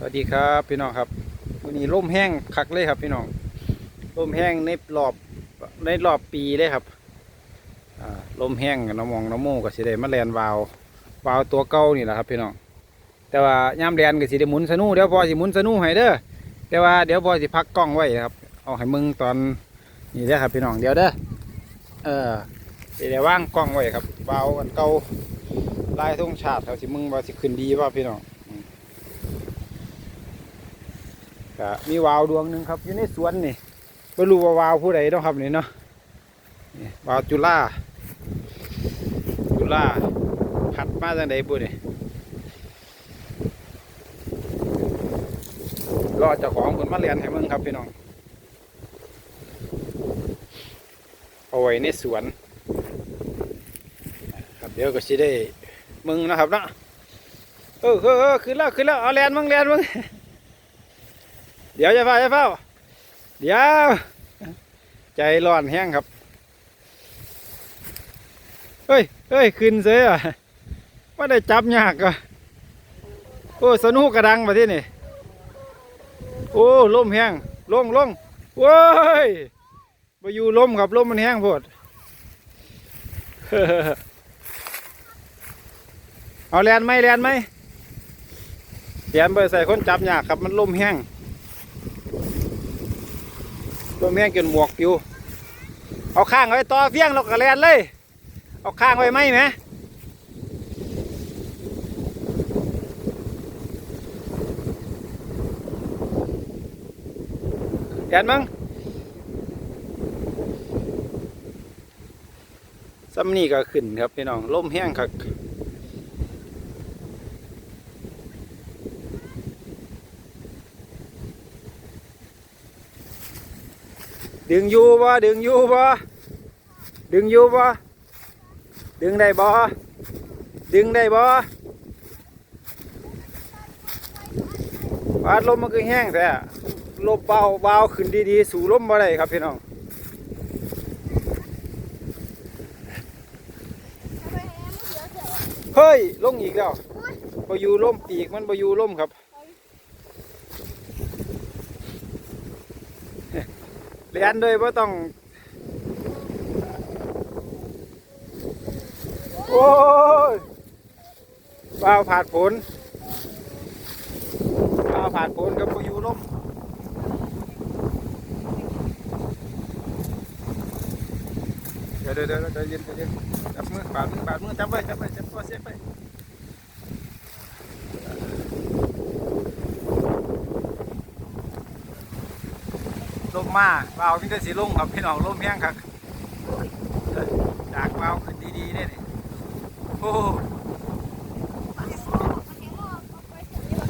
สวัสดีครับพี่น้องครับวันนี้ร่มแห้งคักเลยครับพี่น้องร่มแห้งในรอบในรอบปีเลยครับร่มแห้งน้ำมองน้ำโมก็สิได้มาแลนวาววาวตัวเก่านี่แหละครับพี่น้องแต่ว่าย่ามแลนก็สิได้หมุนสนูเดี๋ยวพอสิหมุนสนูให้เด้อแต่ว่าเดี๋ยวพอสิพักกล้องไว้ครับเอาให้มึงตอนนี่เด้อครับพี่น้องเดี๋ยวเด้อเออสิได้ว่างกล้องไว้ครับวาวอันเก่าลายทุ่งชาติเขาสิมึงว่าสิขึ้นดีว่าพี่น้อง ก็มีวาวดวงหนึ่งครับอยู่ในสวนนี่ไม่รู้ว่าวาวผู้ใดเนาะครับนี่เนาะวาวจุฬาจุฬาพัดมาจากไหนบุนี่รอเจ้าของคนมาเรียนให้มึงครับพี่น้องเอาไว้ในสวนครับเดี๋ยวก็สิได้มึงนะครับเนาะเออเออเออขึ้นแล้วขึ้นแล้วเอาแลนมึงแลนมึง เดี๋ยวจะเฝ้าจะเฝ้า เดี๋ยว ใจร้อนแห้งครับ เฮ้ยเฮ้ยขึ้นเสียอะว่าได้จับยากอะโอ้สนุกกระดังมาที่นี่ โอ้ลมแห้งลงลงโว้ยไปอยู่ลมครับลมมันแห้งโพดเอาแลนไหมแลนไหมแลนไปใส่คนจับยากครับมันลมแห้ง ตัวแม่งจนหมวกอยู่ เอาข้างไว้ต่อเฟี้ยงเรากระแลนเลย เอาข้างไว้ไหมไหมแกนมั้งซ้ำนี่ก็ขึ้นครับพี่น้องล่มแห้งครับ ดึงอยู่บ่ดึงอยู่บ่ดึงอยู่บ่ดึงได้บ่ดึงได้บ่วาดลมมันคือแห้งแท้ลมเบาเบาขึ้นดีๆ สู่ลมบ่ได้ครับพี่น้องเฮ้ยลงอีกแล้วบอยู่ล่มปีกมันบอยู่ล่มครับ เรียนโดยว่าต้อง โอ้ยว้าวผ่านผลว้าวผ่านผลกับบอยู่ล่มเดี๋ยวเดี๋ยวเดี๋ยวเยวเย็นเยวเย็นจับมือบาดมือบาดมือจับไว้จับไว้จับตัวเสียไป ลมมาเบาพี่ได้สีลงครับพี่น้องลมแห้งครับจากเบาขึ้นดีๆเนี่ยนี่โอ้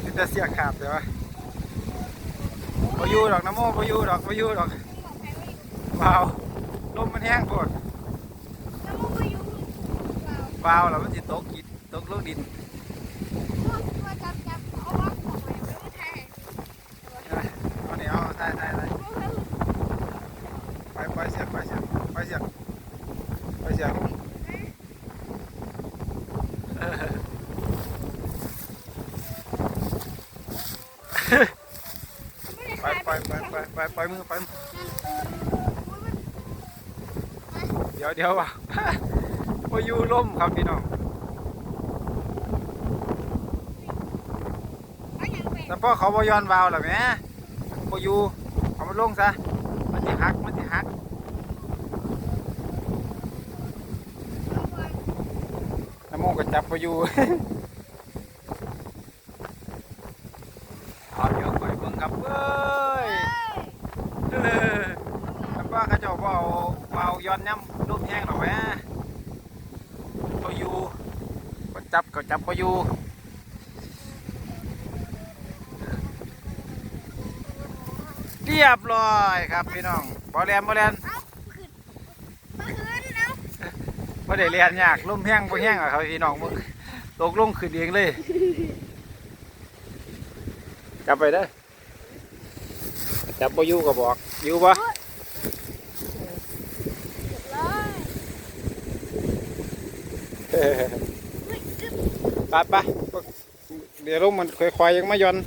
พี่จะเสียขาดเลยวะพออยู่ดอกน้ำโม่พออยู่ดอกพออยู่ดอกเบาลมมันแห้งปวดเบาแล้วมันจะตกกินตกลงดินเอาเนี่ยเอาได้ได้ได้ไป ไปเสียไปเสียบไปเสียบไปไปไปไปไปไปไปมือไปมือเดี๋ยวเดี๋ยวว่ะพายุล่มครับพี่น้องแต่พ่อเขาบอย้อนวาวหรอแม่พายุเอามันลงซะมันจะหักมันจะหักน้ำมูกก็ จับพายุเอาเดี๋ยวก่อยเบิ่งครับเอ้ยเออแต่ว่าเขาเจ้าบ่เอาบ่เอาย้อนย้ำลูกแห้งหรอกแม่เขาอยู่ก็จับก็จับเขาอยู่เรียบร้อยครับพี่น้องบ่แลนบ่แลน บ่ได้เรียนยากลมแห้งบ่แห้งอะครับพี่น้องมึงตกลงขึ้นเองเลยจับไปได้อจับบ่อยู่ก็บอกอยู่บ่ไปไปเดี๋ยวลงมันค่อยๆยังไม่ย่อน